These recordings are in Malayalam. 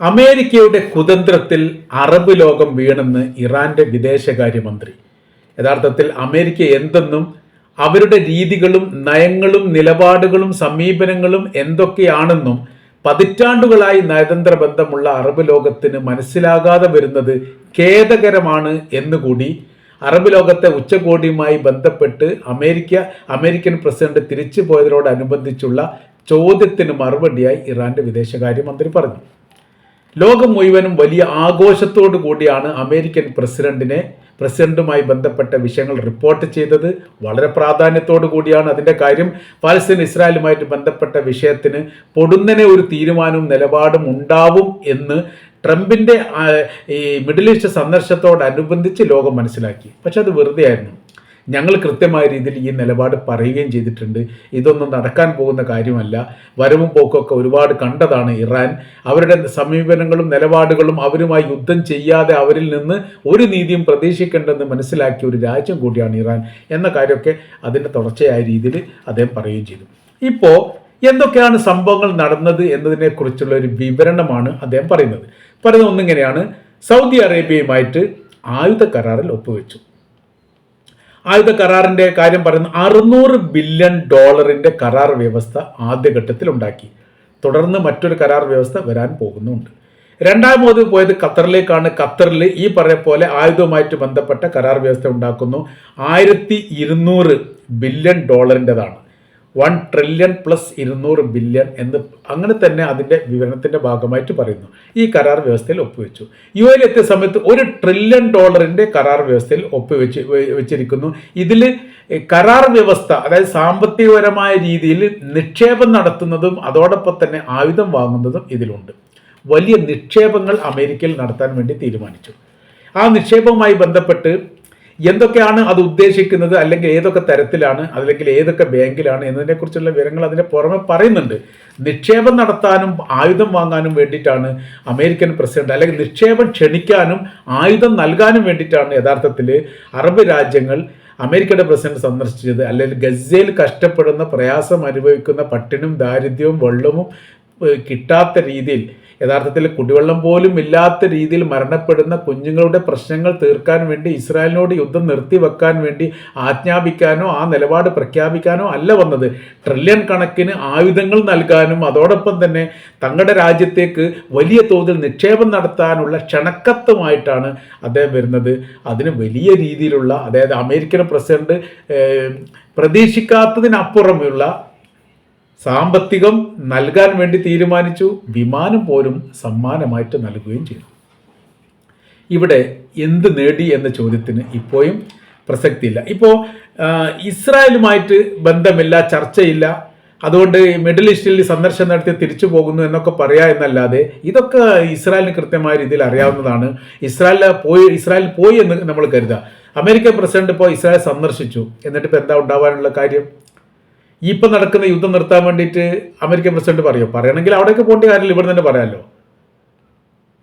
അമേരിക്കയുടെ കുതന്ത്രത്തിൽ അറബ് ലോകം വീണെന്ന് ഇറാന്റെ വിദേശകാര്യമന്ത്രി. യഥാർത്ഥത്തിൽ അമേരിക്ക എന്തെന്നും അവരുടെ രീതികളും നയങ്ങളും നിലപാടുകളും സമീപനങ്ങളും എന്തൊക്കെയാണെന്നും പതിറ്റാണ്ടുകളായി നയതന്ത്ര ബന്ധമുള്ള അറബ് ലോകത്തിന് മനസ്സിലാകാതെ വരുന്നത് ഖേദകരമാണ് എന്നുകൂടി അറബ് ലോകത്തെ ഉച്ചകോടിയുമായി ബന്ധപ്പെട്ട് അമേരിക്ക അമേരിക്കൻ പ്രസിഡന്റ് തിരിച്ചു പോയതിനോടനുബന്ധിച്ചുള്ള ചോദ്യത്തിന് മറുപടിയായി ഇറാന്റെ വിദേശകാര്യമന്ത്രി പറഞ്ഞു. ലോകം മുഴുവനും വലിയ ആഘോഷത്തോടു കൂടിയാണ് അമേരിക്കൻ പ്രസിഡന്റിനെ പ്രസിഡന്റുമായി ബന്ധപ്പെട്ട വിഷയങ്ങൾ റിപ്പോർട്ട് ചെയ്തത്. വളരെ പ്രാധാന്യത്തോടു കൂടിയാണ് അതിന്റെ കാര്യം. പാലസ്തീൻ ഇസ്രായേലുമായിട്ട് ബന്ധപ്പെട്ട വിഷയത്തിന് പൊടുന്നനെ ഒരു തീരുമാനവും നിലപാടും ഉണ്ടാവും എന്ന് ട്രംപിന്റെ ഈ മിഡിൽ ഈസ്റ്റ് സന്ദർശത്തോടനുബന്ധിച്ച് ലോകം മനസ്സിലാക്കി. പക്ഷെ അത് വെറുതെ ആയിരുന്നു ഞങ്ങൾ കൃത്യമായ രീതിയിൽ ഈ നിലപാട് പറയുകയും ചെയ്തിട്ടുണ്ട്. ഇതൊന്നും നടക്കാൻ പോകുന്ന കാര്യമല്ല. വരവും പോക്കൊക്കെ ഒരുപാട് കണ്ടതാണ് ഇറാൻ. അവരുടെ സമീപനങ്ങളും നിലപാടുകളും അവരുമായി യുദ്ധം ചെയ്യാതെ അവരിൽ നിന്ന് ഒരു നീതിയും പ്രതീക്ഷിക്കേണ്ടെന്ന് മനസ്സിലാക്കിയ ഒരു രാജ്യം കൂടിയാണ് ഇറാൻ എന്ന കാര്യമൊക്കെ അതിന്റെ തുടർച്ചയായ രീതിയിൽ അദ്ദേഹം പറയുകയും ചെയ്തു. ഇപ്പോൾ എന്തൊക്കെയാണ് സംഭവങ്ങൾ നടന്നത് എന്നതിനെക്കുറിച്ചുള്ള ഒരു വിവരണമാണ് അദ്ദേഹം പറയുന്നത്. പറയുന്നത് ഒന്നിങ്ങനെയാണ്. സൗദി അറേബ്യയുമായിട്ട് ആയുധ കരാറിൽ ഒപ്പുവെച്ചു. ആയുധ കരാറിന്റെ കാര്യം പറയുന്ന അറുന്നൂറ് ബില്യൺ ഡോളറിന്റെ കരാർ വ്യവസ്ഥ ആദ്യഘട്ടത്തിൽ ഉണ്ടാക്കി. തുടർന്ന് മറ്റൊരു കരാർ വ്യവസ്ഥ വരാൻ പോകുന്നുണ്ട്. രണ്ടാമത് പോയത് ഖത്തറിലേക്കാണ്. ഖത്തറിൽ ഈ പറഞ്ഞ പോലെ ആയുധവുമായിട്ട് ബന്ധപ്പെട്ട കരാർ വ്യവസ്ഥ ഉണ്ടാക്കുന്നു. ആയിരത്തി ഇരുന്നൂറ് ബില്യൺ ഡോളറിന്റെതാണ് വൺ ട്രില്യൺ പ്ലസ് ഇരുന്നൂറ് ബില്യൺ എന്ന് അങ്ങനെ തന്നെ അതിന്റെ വിവരണത്തിന്റെ ഭാഗമായിട്ട് പറയുന്നു. ഈ കരാർ വ്യവസ്ഥയിൽ ഒപ്പുവെച്ചു. യു എയിൽ എത്തിയ സമയത്ത് ഒരു ട്രില്യൺ ഡോളറിന്റെ കരാർ വ്യവസ്ഥയിൽ ഒപ്പുവെച്ച് വെച്ചിരിക്കുന്നു. ഇതിൽ കരാർ വ്യവസ്ഥ അതായത് സാമ്പത്തികപരമായ രീതിയിൽ നിക്ഷേപം നടത്തുന്നതും അതോടൊപ്പം തന്നെ ആയുധം വാങ്ങുന്നതും ഇതിലുണ്ട്. വലിയ നിക്ഷേപങ്ങൾ അമേരിക്കയിൽ നടത്താൻ വേണ്ടി തീരുമാനിച്ചു. ആ നിക്ഷേപവുമായി ബന്ധപ്പെട്ട് എന്തൊക്കെയാണ് അത് ഉദ്ദേശിക്കുന്നത്? അല്ലെങ്കിൽ ഏതൊക്കെ തരത്തിലാണ്? അല്ലെങ്കിൽ ഏതൊക്കെ ബാങ്കിലാണ്? എന്നതിനെക്കുറിച്ചുള്ള വിവരങ്ങൾ അതിന്റെ പുറമെ പറയുന്നുണ്ട്. നിക്ഷേപം നടത്താനും ആയുധം വാങ്ങാനും വേണ്ടിയിട്ടാണ് അമേരിക്കൻ പ്രസിഡന്റ് അല്ലെങ്കിൽ നിക്ഷേപം ക്ഷണിക്കാനും ആയുധം നൽകാനും വേണ്ടിയിട്ടാണ് യഥാർത്ഥത്തിൽ അറബ് രാജ്യങ്ങൾ അമേരിക്കയുടെ പ്രസിഡന്റ് സന്ദർശിച്ചത്. അല്ലെങ്കിൽ ഗസയിൽ കഷ്ടപ്പെടുന്ന പ്രയാസം അനുഭവിക്കുന്ന പട്ടിണും ദാരിദ്ര്യവും വെള്ളവും കിട്ടാത്ത രീതിയിൽ യഥാർത്ഥത്തിൽ കുടിവെള്ളം പോലും ഇല്ലാത്ത രീതിയിൽ മരണപ്പെടുന്ന കുഞ്ഞുങ്ങളുടെ പ്രശ്നങ്ങൾ തീർക്കാൻ വേണ്ടി ഇസ്രായേലിനോട് യുദ്ധം നിർത്തിവെക്കാൻ വേണ്ടി ആജ്ഞാപിക്കാനോ ആ നിലപാട് പ്രഖ്യാപിക്കാനോ അല്ല വന്നത്. ട്രില്യൺ കണക്കിന് ആയുധങ്ങൾ നൽകാനും അതോടൊപ്പം തന്നെ തങ്ങളുടെ രാജ്യത്തേക്ക് വലിയ തോതിൽ നിക്ഷേപം നടത്താനുള്ള ക്ഷണക്കത്തുമായിട്ടാണ് അദ്ദേഹം വരുന്നത്. അതിന് വലിയ രീതിയിലുള്ള അതായത് അമേരിക്കൻ പ്രസിഡന്റ് പ്രതീക്ഷിക്കാത്തതിനപ്പുറമുള്ള സാമ്പത്തികം നൽകാൻ വേണ്ടി തീരുമാനിച്ചു വിമാനം പോലും സമ്മാനമായിട്ട് നൽകുകയും ചെയ്തു. ഇവിടെ എന്ത് നേടി എന്ന ചോദ്യത്തിന് ഇപ്പോഴും പ്രസക്തിയില്ല. ഇപ്പോൾ ഇസ്രായേലുമായിട്ട് ബന്ധമില്ല ചർച്ചയില്ല. അതുകൊണ്ട് മിഡിൽ ഈസ്റ്റിൽ സന്ദർശനം നടത്തി തിരിച്ചു പോകുന്നു എന്നൊക്കെ പറയാ എന്നല്ലാതെ ഇതൊക്കെ ഇസ്രായേലിന് കൃത്യമായ രീതിയിൽ അറിയാവുന്നതാണ്. ഇസ്രായേലിൽ പോയി ഇസ്രായേൽ പോയി എന്ന് നമ്മൾ കരുതുക അമേരിക്കൻ പ്രസിഡന്റ് ഇപ്പോൾ ഇസ്രായേൽ സന്ദർശിച്ചു. എന്നിട്ട് ഇപ്പോൾ എന്താ ഉണ്ടാവാനുള്ള കാര്യം? ഈ ഇപ്പം നടക്കുന്ന യുദ്ധം നിർത്താൻ വേണ്ടിയിട്ട് അമേരിക്കൻ പ്രസിഡന്റ് പറയുമോ പറയണമെങ്കിൽ അവിടേക്ക് പോകേണ്ട കാര്യമില്ല. ഇവിടെ തന്നെ പറയാമല്ലോ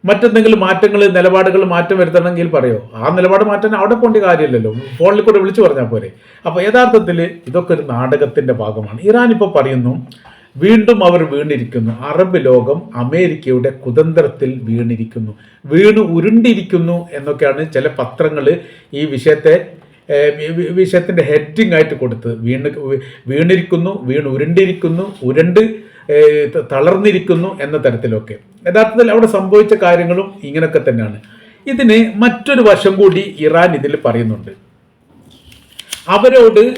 മറ്റെന്തെങ്കിലും മാറ്റങ്ങൾ നിലപാടുകൾ മാറ്റം വരുത്തണമെങ്കിൽ പറയോ? ആ നിലപാട് മാറ്റാൻ അവിടെ പോകേണ്ട കാര്യമില്ലല്ലോ. ഫോണിൽ കൂടെ വിളിച്ചു പറഞ്ഞാൽ പോരെ. അപ്പോൾ യഥാർത്ഥത്തിൽ ഇതൊക്കെ ഒരു നാടകത്തിന്റെ ഭാഗമാണ്. ഇറാൻ ഇപ്പോൾ പറയുന്നു വീണ്ടും അവർ വീണിരിക്കുന്നു. അറബ് ലോകം അമേരിക്കയുടെ കുതന്ത്രത്തിൽ വീണിരിക്കുന്നു. വീണ് ഉരുണ്ടിരിക്കുന്നു എന്നൊക്കെയാണ് ചില പത്രങ്ങൾ ഈ വിഷയത്തെ ഏഹ്, വി- വി- ഹെഡിങ് ആയിട്ട് കൊടുത്തത്. വീണ് വീണിരിക്കുന്നു വീണ് ഉരുണ്ടിരിക്കുന്നു ഉരുണ്ട് തളർന്നിരിക്കുന്നു എന്ന തരത്തിലൊക്കെ. യഥാർത്ഥത്തിൽ അവിടെ സംഭവിച്ച കാര്യങ്ങളും ഇങ്ങനെയൊക്കെ തന്നെയാണ്. ഇതിന് മറ്റൊരു വശം കൂടി ഇറാൻ ഇതിൽ പറയുന്നുണ്ട്. അവരോട്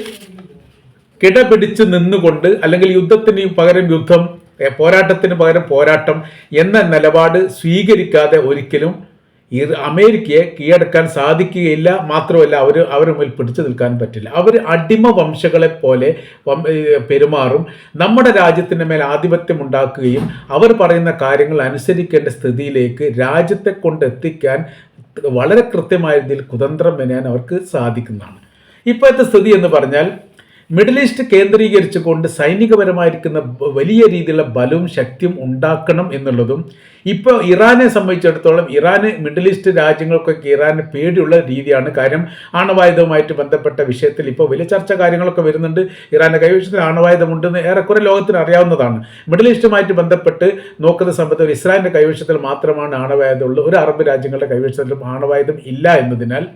കിടപിടിച്ച് നിന്നുകൊണ്ട് അല്ലെങ്കിൽ യുദ്ധത്തിന് പകരം യുദ്ധം പോരാട്ടത്തിന് പകരം പോരാട്ടം എന്ന നിലപാട് സ്വീകരിക്കാതെ ഒരിക്കലും ഈ അമേരിക്കയെ കീഴടക്കാൻ സാധിക്കുകയില്ല മാത്രമല്ല അവർ മുമ്പിൽ പിടിച്ചു നിൽക്കാൻ പറ്റില്ല. അവർ അടിമ വംശകളെ പോലെ പെരുമാറും. നമ്മുടെ രാജ്യത്തിന്റെ മേൽ ആധിപത്യം ഉണ്ടാക്കുകയും അവർ പറയുന്ന കാര്യങ്ങൾ അനുസരിക്കേണ്ട സ്ഥിതിയിലേക്ക് രാജ്യത്തെ കൊണ്ട് എത്തിക്കാൻ വളരെ കൃത്യമായ രീതിയിൽ കുതന്ത്രം മെനയാൻ അവർക്ക് സാധിക്കുന്നതാണ്. ഇപ്പോഴത്തെ സ്ഥിതി എന്ന് പറഞ്ഞാൽ മിഡിൽ ഈസ്റ്റ് കേന്ദ്രീകരിച്ചുകൊണ്ട് സൈനികപരമായിരിക്കുന്ന വലിയ രീതിയിലുള്ള ബലവും ശക്തിയും ഉണ്ടാക്കണം എന്നുള്ളതും ഇപ്പോൾ ഇറാനെ സംബന്ധിച്ചിടത്തോളം ഇറാന് മിഡിൽ ഈസ്റ്റ് രാജ്യങ്ങൾക്കൊക്കെ ഇറാന് പേടിയുള്ള രീതിയാണ്. കാര്യം ആണവായുധവുമായിട്ട് ബന്ധപ്പെട്ട വിഷയത്തിൽ ഇപ്പോൾ വലിയ ചർച്ച കാര്യങ്ങളൊക്കെ വരുന്നുണ്ട്. ഇറാന്റെ കൈവശത്തിൽ ആണവായുധമുണ്ടെന്ന് ഏറെക്കുറെ ലോകത്തിന് അറിയാവുന്നതാണ്. മിഡിൽ ഈസ്റ്റുമായിട്ട് ബന്ധപ്പെട്ട് നോക്കുന്ന സമയത്ത് ഇസ്രായേലിന്റെ കൈവശത്തിൽ മാത്രമാണ് ആണവായുധമുള്ളത് ഒരു അറബ് രാജ്യങ്ങളുടെ കൈവശത്തിലും ആണവായുധം ഇല്ല എന്നതിനാൽ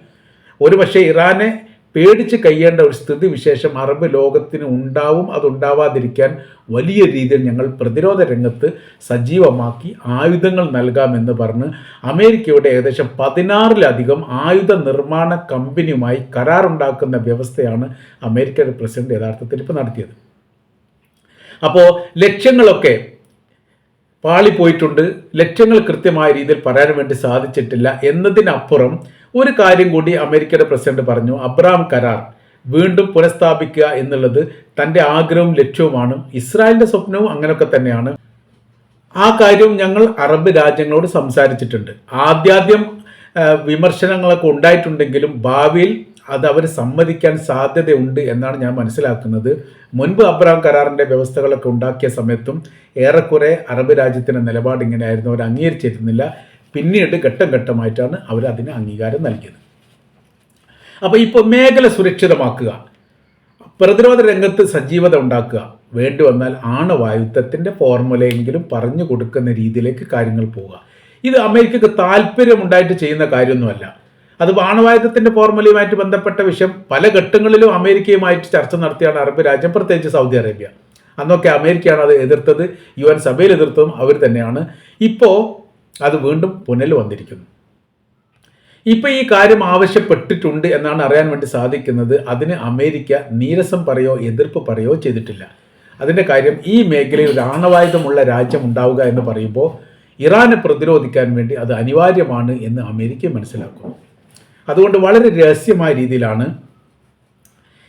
ഒരുപക്ഷെ ഇറാനെ പേടിച്ച് കഴിയേണ്ട ഒരു സ്ഥിതി വിശേഷം അറബ് ലോകത്തിന് ഉണ്ടാവും. അതുണ്ടാവാതിരിക്കാൻ വലിയ രീതിയിൽ ഞങ്ങൾ പ്രതിരോധ രംഗത്ത് സജീവമാക്കി ആയുധങ്ങൾ നൽകാമെന്ന് പറഞ്ഞ് അമേരിക്കയുടെ ഏകദേശം പതിനാറിലധികം ആയുധ നിർമ്മാണ കമ്പനിയുമായി കരാറുണ്ടാക്കുന്ന വ്യവസ്ഥയാണ് അമേരിക്കയുടെ പ്രസിഡന്റ് യഥാർത്ഥത്തിൽ ഇപ്പോൾ നടത്തിയത്. അപ്പോൾ ലക്ഷ്യങ്ങളൊക്കെ പാളിപ്പോയിട്ടുണ്ട്. ലക്ഷ്യങ്ങൾ കൃത്യമായ രീതിയിൽ പറയാൻ വേണ്ടി സാധിച്ചിട്ടില്ല. എന്നതിനപ്പുറം ഒരു കാര്യം കൂടി അമേരിക്കയുടെ പ്രസിഡന്റ് പറഞ്ഞു. അബ്രാം കരാർ വീണ്ടും പുനഃസ്ഥാപിക്കുക എന്നുള്ളത് തന്റെ ആഗ്രഹവും ലക്ഷ്യവുമാണ്. ഇസ്രായേലിന്റെ സ്വപ്നവും അങ്ങനെയൊക്കെ തന്നെയാണ്. ആ കാര്യവും ഞങ്ങൾ അറബ് രാജ്യങ്ങളോട് സംസാരിച്ചിട്ടുണ്ട്. ആദ്യാദ്യം വിമർശനങ്ങളൊക്കെ ഉണ്ടായിട്ടുണ്ടെങ്കിലും ഭാവിയിൽ അത് അവർ സമ്മതിക്കാൻ സാധ്യതയുണ്ട് എന്നാണ് ഞാൻ മനസ്സിലാക്കുന്നത്. മുൻപ് അബ്രാം കരാറിന്റെ വ്യവസ്ഥകളൊക്കെ ഉണ്ടാക്കിയ സമയത്തും ഏറെക്കുറെ അറബ് രാജ്യത്തിന്റെ നിലപാട് ഇങ്ങനെയായിരുന്നു. അവർ അംഗീകരിച്ചിരുന്നില്ല പിന്നീട് ഘട്ടം ഘട്ടമായിട്ടാണ് അവർ അതിന് അംഗീകാരം നൽകിയത്. അപ്പോൾ ഇപ്പോൾ മേഖല സുരക്ഷിതമാക്കുക പ്രതിരോധ രംഗത്ത് സജീവത ഉണ്ടാക്കുക വേണ്ടി വന്നാൽ ആണവായുധത്തിന്റെ ഫോർമുലയെങ്കിലും പറഞ്ഞു കൊടുക്കുന്ന രീതിയിലേക്ക് കാര്യങ്ങൾ പോവുക. ഇത് അമേരിക്കക്ക് താല്പര്യമുണ്ടായിട്ട് ചെയ്യുന്ന കാര്യമൊന്നുമല്ല. അത് ആണവായുധത്തിന്റെ ഫോർമുലയുമായിട്ട് ബന്ധപ്പെട്ട വിഷയം. പല ഘട്ടങ്ങളിലും അമേരിക്കയുമായിട്ട് ചർച്ച നടത്തിയാണ് അറബ് രാജ്യം പ്രത്യേകിച്ച് സൗദി അറേബ്യ. അന്നൊക്കെ അമേരിക്കയാണ് അത് എതിർത്തത് യു എൻ സഭയിൽ എതിർത്തതും അവർ തന്നെയാണ്. ഇപ്പോൾ അത് വീണ്ടും പുനൽ വന്നിരിക്കുന്നു. ഇപ്പൊ ഈ കാര്യം ആവശ്യപ്പെട്ടിട്ടുണ്ട് എന്നാണ് അറിയാൻ വേണ്ടി സാധിക്കുന്നത്. അതിന് അമേരിക്ക നീരസം പറയോ എതിർപ്പ് പറയോ ചെയ്തിട്ടില്ല. അതിന്റെ കാര്യം ഈ മേഖലയിൽ ആണവായുധമുള്ള രാജ്യം ഉണ്ടാവുക എന്ന് പറയുമ്പോൾ ഇറാനെ പ്രതിരോധിക്കാൻ വേണ്ടി അത് അനിവാര്യമാണ് എന്ന് അമേരിക്ക മനസ്സിലാക്കുന്നു. അതുകൊണ്ട് വളരെ രഹസ്യമായ രീതിയിലാണ്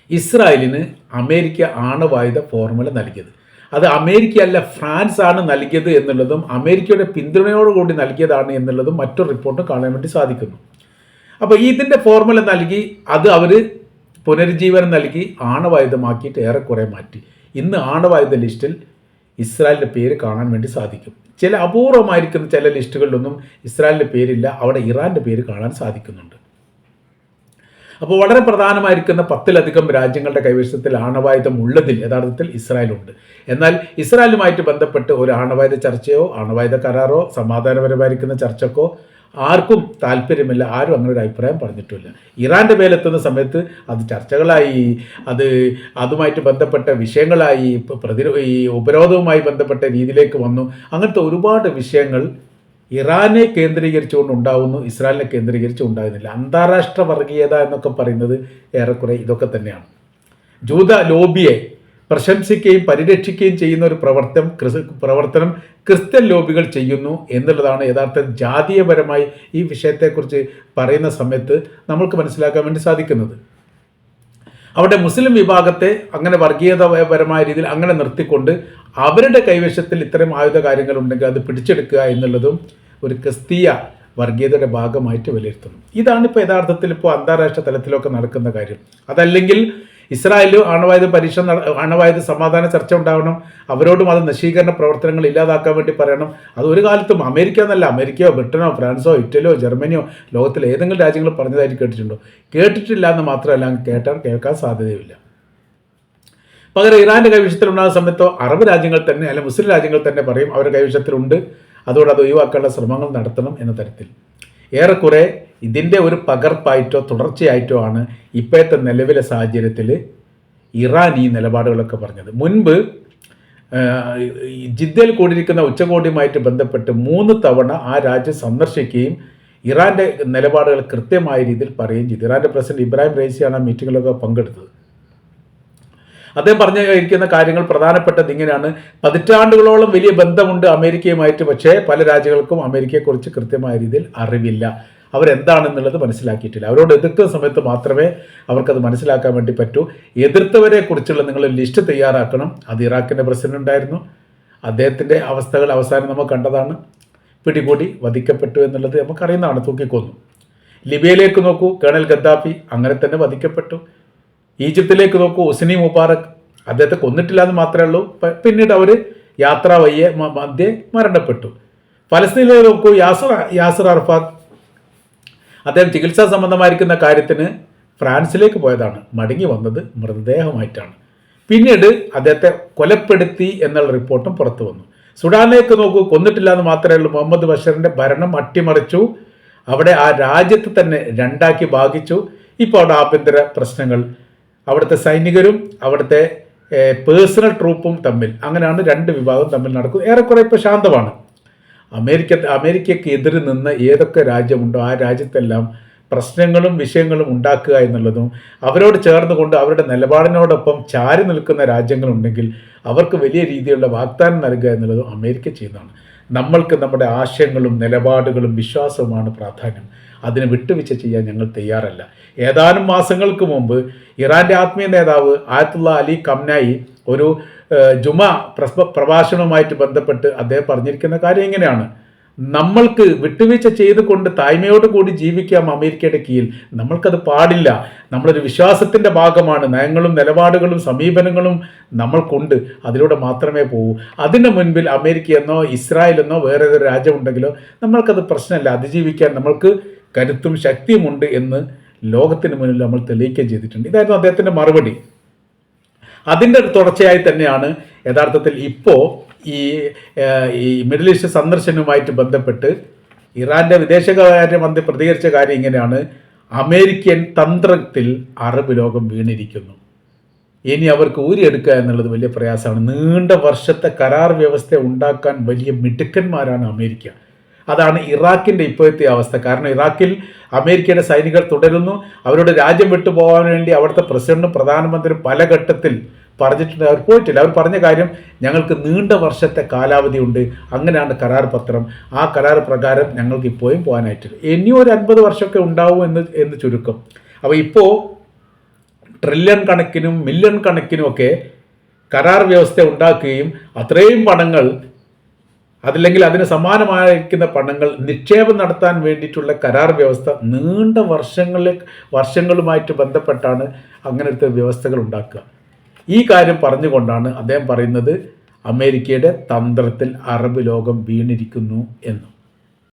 ഇസ്രായേലിന് അമേരിക്ക ആണവായുധ ഫോർമുല നൽകിയത്. അത് അമേരിക്കയല്ല ഫ്രാൻസ് ആണ് നൽകിയത് എന്നുള്ളതും അമേരിക്കയുടെ പിന്തുണയോടുകൂടി നൽകിയതാണ് എന്നുള്ളതും മറ്റൊരു റിപ്പോർട്ട് കാണാൻ വേണ്ടി സാധിക്കുന്നു. അപ്പോൾ ഇതിന്റെ ഫോർമുല നൽകി അത് അവർ പുനരുജ്ജീവനം നൽകി ആണവായുധമാക്കിയിട്ട് ഏറെക്കുറെ മാറ്റി. ഇന്ന് ആണവായുധ ലിസ്റ്റിൽ ഇസ്രായേലിന്റെ പേര് കാണാൻ വേണ്ടി സാധിക്കും. ചില അപൂർവമായിരിക്കുന്ന ചില ലിസ്റ്റുകളിലൊന്നും ഇസ്രായേലിന്റെ പേരില്ല അവിടെ ഇറാന്റെ പേര് കാണാൻ സാധിക്കുന്നുണ്ട്. അപ്പോൾ വളരെ പ്രധാനമായിരിക്കുന്ന പത്തിലധികം രാജ്യങ്ങളുടെ കൈവശത്തിൽ ആണവായുധം ഉള്ളതിൽ യഥാർത്ഥത്തിൽ ഇസ്രായേലുണ്ട്. എന്നാൽ ഇസ്രായേലുമായിട്ട് ബന്ധപ്പെട്ട് ഒരു ആണവായുധ ചർച്ചയോ ആണവായുധ കരാറോ സമാധാനപരമായിരിക്കുന്ന ചർച്ചക്കോ ആർക്കും താല്പര്യമില്ല. ആരും അങ്ങനെ ഒരു അഭിപ്രായം പറഞ്ഞിട്ടില്ല. ഇറാന്റെ മേലെത്തുന്ന സമയത്ത് അത് ചർച്ചകളായി അത് അതുമായിട്ട് ബന്ധപ്പെട്ട വിഷയങ്ങളായി പ്രതിരോ ഈ ഉപരോധവുമായി ബന്ധപ്പെട്ട രീതിയിലേക്ക് വന്നു. അങ്ങനത്തെ ഒരുപാട് വിഷയങ്ങൾ ഇറാനെ കേന്ദ്രീകരിച്ചുകൊണ്ട് ഉണ്ടാവുന്നു ഇസ്രായേലിനെ കേന്ദ്രീകരിച്ച് ഉണ്ടാകുന്നില്ല അന്താരാഷ്ട്ര വർഗീയത എന്നൊക്കെ പറയുന്നത് ഏറെക്കുറെ ഇതൊക്കെ തന്നെയാണ്. ജൂത ലോബിയെ പ്രശംസിക്കുകയും പരിരക്ഷിക്കുകയും ചെയ്യുന്ന ഒരു പ്രവർത്തനം പ്രവർത്തനം ക്രിസ്ത്യൻ ലോബികൾ ചെയ്യുന്നു എന്നുള്ളതാണ് യഥാർത്ഥ ജാതീയപരമായി ഈ വിഷയത്തെക്കുറിച്ച് പറയുന്ന സമയത്ത് നമ്മൾക്ക് മനസ്സിലാക്കാൻ വേണ്ടി സാധിക്കുന്നത്. അവിടെ മുസ്ലിം വിഭാഗത്തെ അങ്ങനെ വർഗീയതപരമായ രീതിയിൽ അങ്ങനെ നിർത്തിക്കൊണ്ട് അവരുടെ കൈവശത്തിൽ ഇത്തരം ആയുധ കാര്യങ്ങളുണ്ടെങ്കിൽ അത് പിടിച്ചെടുക്കുക എന്നുള്ളതും ഒരു ക്രിസ്തീയ വർഗീയതയുടെ ഭാഗമായിട്ട് വിലയിരുത്തുന്നു. ഇതാണ് ഇപ്പോൾ യഥാർത്ഥത്തിൽ ഇപ്പോൾ അന്താരാഷ്ട്ര തലത്തിലൊക്കെ നടക്കുന്ന കാര്യം. അതല്ലെങ്കിൽ ഇസ്രായേൽ ആണവായുധ പരീക്ഷ ആണവായുധ സമാധാന ചർച്ച ഉണ്ടാവണം. അവരോടും അത് നശീകരണ പ്രവർത്തനങ്ങൾ ഇല്ലാതാക്കാൻ വേണ്ടി പറയണം. അത് ഒരു കാലത്തും അമേരിക്ക എന്നല്ല അമേരിക്കയോ ബ്രിട്ടനോ ഫ്രാൻസോ ഇറ്റലിയോ ജർമ്മനിയോ ലോകത്തിലെ ഏതെങ്കിലും രാജ്യങ്ങൾ പറഞ്ഞതായിട്ട് കേട്ടിട്ടുണ്ടോ? കേട്ടിട്ടില്ല എന്ന് മാത്രമല്ല കേട്ടാൽ കേൾക്കാൻ സാധ്യതയില്ല പകരം ഇറാന്റെ കൈവശത്തിലുണ്ടാകുന്ന സമയത്തോ അറബ് രാജ്യങ്ങൾ തന്നെ അല്ലെങ്കിൽ മുസ്ലിം രാജ്യങ്ങൾ തന്നെ പറയും അവരുടെ കൈവശത്തിലുണ്ട്. അതുകൊണ്ട് അത് ഒഴിവാക്കാനുള്ള ശ്രമങ്ങൾ നടത്തണം എന്ന തരത്തിൽ. ഏറെക്കുറെ ഇതിന്റെ ഒരു പകർപ്പായിട്ടോ തുടർച്ചയായിട്ടോ ആണ് ഇപ്പോഴത്തെ നിലവിലെ സാഹചര്യത്തിൽ ഇറാൻ ഈ നിലപാടുകളൊക്കെ പറഞ്ഞത്. മുൻപ് ജിദ്ദയിൽ കൂടിയിരിക്കുന്ന ഉച്ചകോടിയുമായിട്ട് ബന്ധപ്പെട്ട് മൂന്ന് തവണ ആ രാജ്യം സന്ദർശിക്കുകയും ഇറാന്റെ നിലപാടുകൾ കൃത്യമായ രീതിയിൽ പറയുകയും ചെയ്തു. ഇറാന്റെ പ്രസിഡന്റ് ഇബ്രാഹിം റൈസിയാണ് ആ മീറ്റിങ്ങിലൊക്കെ പങ്കെടുത്തത്. അദ്ദേഹം പറഞ്ഞിരിക്കുന്ന കാര്യങ്ങൾ പ്രധാനപ്പെട്ടത് ഇങ്ങനെയാണ്. പതിറ്റാണ്ടുകളോളം വലിയ ബന്ധമുണ്ട് അമേരിക്കയുമായിട്ട് പക്ഷേ പല രാജ്യങ്ങൾക്കും അമേരിക്കയെക്കുറിച്ച് കൃത്യമായ രീതിയിൽ അറിവില്ല. അവരെന്താണെന്നുള്ളത് മനസ്സിലാക്കിയിട്ടില്ല. അവരോട് എതിർക്കുന്ന സമയത്ത് മാത്രമേ അവർക്കത് മനസ്സിലാക്കാൻ വേണ്ടി പറ്റൂ. എതിർത്തവരെ കുറിച്ചുള്ള നിങ്ങൾ ലിസ്റ്റ് തയ്യാറാക്കണം. അത് ഇറാഖിന്റെ പ്രസിഡന്റ് ഉണ്ടായിരുന്നു. അദ്ദേഹത്തിന്റെ അവസ്ഥകൾ അവസാനം നമ്മൾ കണ്ടതാണ്. പിടികൂടി വധിക്കപ്പെട്ടു എന്നുള്ളത് നമുക്കറിയുന്നതാണ്. തൂക്കിക്കൊന്നു. ലിബിയയിലേക്ക് നോക്കൂ. കേണൽ ഗദ്ദാഫി അങ്ങനെ തന്നെ വധിക്കപ്പെട്ടു. ഈജിപ്തിലേക്ക് നോക്കൂ ഉസ്നി മുബാറക് അദ്ദേഹത്തെ കൊന്നിട്ടില്ല എന്ന് മാത്രമേ ഉള്ളൂ. പിന്നീട് അവർ യാത്രാ വയ്യെ മധ്യേ മരണപ്പെട്ടു. ഫലസ്തീനിലേക്ക് നോക്കൂ യാസർ യാസർ അർഫാദ് അദ്ദേഹം ചികിത്സാ സംബന്ധമായിരിക്കുന്ന കാര്യത്തിന് ഫ്രാൻസിലേക്ക് പോയതാണ്. മടങ്ങി വന്നത് മൃതദേഹമായിട്ടാണ്. പിന്നീട് അദ്ദേഹത്തെ കൊലപ്പെടുത്തി എന്നുള്ള റിപ്പോർട്ടും പുറത്തു വന്നു. സുഡാനിലേക്ക് നോക്കൂ കൊന്നിട്ടില്ല എന്ന് മാത്രമേ ഉള്ളൂ. മുഹമ്മദ് ബഷറിന്റെ ഭരണം അട്ടിമറിച്ചു. അവിടെ ആ രാജ്യത്തെ തന്നെ രണ്ടാക്കി ഭാഗിച്ചു. ഇപ്പോൾ അവിടെ ആഭ്യന്തര പ്രശ്നങ്ങൾ അവിടുത്തെ സൈനികരും അവിടുത്തെ പേഴ്സണൽ ട്രൂപ്പും തമ്മിൽ അങ്ങനെയാണ് രണ്ട് വിഭാഗം തമ്മിൽ നടക്കുന്നത്. ഏറെക്കുറെ ഇപ്പോൾ ശാന്തമാണ്. അമേരിക്ക അമേരിക്കയ്ക്ക് എതിര് നിന്ന് ഏതൊക്കെ രാജ്യമുണ്ടോ ആ രാജ്യത്തെല്ലാം പ്രശ്നങ്ങളും വിഷയങ്ങളും ഉണ്ടാക്കുക എന്നുള്ളതും അവരോട് ചേർന്നുകൊണ്ട് അവരുടെ നിലപാടിനോടൊപ്പം ചാരി നിൽക്കുന്ന രാജ്യങ്ങളുണ്ടെങ്കിൽ അവർക്ക് വലിയ രീതിയിലുള്ള വാഗ്ദാനം നൽകുക എന്നുള്ളതും അമേരിക്ക ചെയ്യുന്നതാണ്. നമ്മൾക്ക് നമ്മുടെ ആശയങ്ങളും നിലപാടുകളും വിശ്വാസവുമാണ് പ്രാധാന്യം. അതിന് വിട്ടുവീഴ്ച ചെയ്യാൻ ഞങ്ങൾ തയ്യാറല്ല. ഏതാനും മാസങ്ങൾക്ക് മുമ്പ് ഇറാന്റെ ആത്മീയ നേതാവ് ആയത്തുള്ള അലി കംനായി ഒരു ജുമാ പ്രഭാഷണവുമായിട്ട് ബന്ധപ്പെട്ട് അദ്ദേഹം പറഞ്ഞിരിക്കുന്ന കാര്യം ഇങ്ങനെയാണ്. നമ്മൾക്ക് വിട്ടുവീഴ്ച ചെയ്തുകൊണ്ട് തായ്മയോട് കൂടി ജീവിക്കാം അമേരിക്കയുടെ കീഴിൽ. നമ്മൾക്കത് പാടില്ല. നമ്മളൊരു വിശ്വാസത്തിന്റെ ഭാഗമാണ്. നയങ്ങളും നിലപാടുകളും സമീപനങ്ങളും നമ്മൾക്കുണ്ട്. അതിലൂടെ മാത്രമേ പോകൂ അതിന് മുൻപിൽ അമേരിക്ക എന്നോ ഇസ്രായേൽ എന്നോ വേറെ ഏതൊരു രാജ്യമുണ്ടെങ്കിലോ നമ്മൾക്കത് പ്രശ്നമല്ല. അതിജീവിക്കാൻ നമ്മൾക്ക് കരുത്തും ശക്തിയുമുണ്ട് എന്ന് ലോകത്തിന് മുന്നിൽ നമ്മൾ തെളിയിക്കുകയും ചെയ്തിട്ടുണ്ട്. ഇതായിരുന്നു അദ്ദേഹത്തിന്റെ മറുപടി. അതിന്റെ തുടർച്ചയായി തന്നെയാണ് യഥാർത്ഥത്തിൽ ഇപ്പോൾ ഈ ഈ മിഡിൽ ഈസ്റ്റ് സന്ദർശനവുമായിട്ട് ബന്ധപ്പെട്ട് ഇറാന്റെ വിദേശകാര്യ മന്ത്രി പ്രതികരിച്ച കാര്യം ഇങ്ങനെയാണ്. അമേരിക്കൻ തന്ത്രത്തിൽ അറബ് ലോകം വീണിരിക്കുന്നു. ഇനി അവർക്ക് ഊരിയെടുക്കുക എന്നുള്ളത് വലിയ പ്രയാസമാണ്. നീണ്ട വർഷത്തെ കരാർ വ്യവസ്ഥ ഉണ്ടാക്കാൻ വലിയ മിടുക്കന്മാരാണ് അമേരിക്ക. അതാണ് ഇറാഖിന്റെ ഇപ്പോഴത്തെ അവസ്ഥ. കാരണം ഇറാഖിൽ അമേരിക്കയുടെ സൈനികർ തുടരുന്നു. അവരുടെ രാജ്യം വിട്ടുപോകാൻ വേണ്ടി അവിടുത്തെ പ്രസിഡന്റും പ്രധാനമന്ത്രിയും പല ഘട്ടത്തിൽ പറഞ്ഞിട്ടുണ്ട്. അവർ പോയിട്ടില്ല അവർ പറഞ്ഞ കാര്യം ഞങ്ങൾക്ക് നീണ്ട വർഷത്തെ കാലാവധി ഉണ്ട്. അങ്ങനെയാണ് കരാർ പത്രം. ആ കരാർ പ്രകാരം ഞങ്ങൾക്ക് ഇപ്പോഴും പോകാനായിട്ടില്ല. ഇനിയും ഒരു അൻപത് വർഷമൊക്കെ ഉണ്ടാവും എന്ന് എന്ന് ചുരുക്കം. അപ്പോൾ ഇപ്പോൾ ട്രില്യൺ കണക്കിനും മില്യൺ കണക്കിനും ഒക്കെ കരാർ വ്യവസ്ഥ ഉണ്ടാക്കുകയും അത്രയും പണങ്ങൾ അതില്ലെങ്കിൽ അതിന് സമാനമായിരിക്കുന്ന പണങ്ങൾ നിക്ഷേപം നടത്താൻ വേണ്ടിയിട്ടുള്ള കരാർ വ്യവസ്ഥ നീണ്ട വർഷങ്ങളിൽ വർഷങ്ങളുമായിട്ട് ബന്ധപ്പെട്ടാണ് അങ്ങനത്തെ വ്യവസ്ഥകൾ ഉണ്ടാക്കുക. ഈ കാര്യം പറഞ്ഞുകൊണ്ടാണ് അദ്ദേഹം പറയുന്നത് അമേരിക്കയുടെ തന്ത്രത്തിൽ അറബ് ലോകം വീണിരിക്കുന്നു എന്ന്.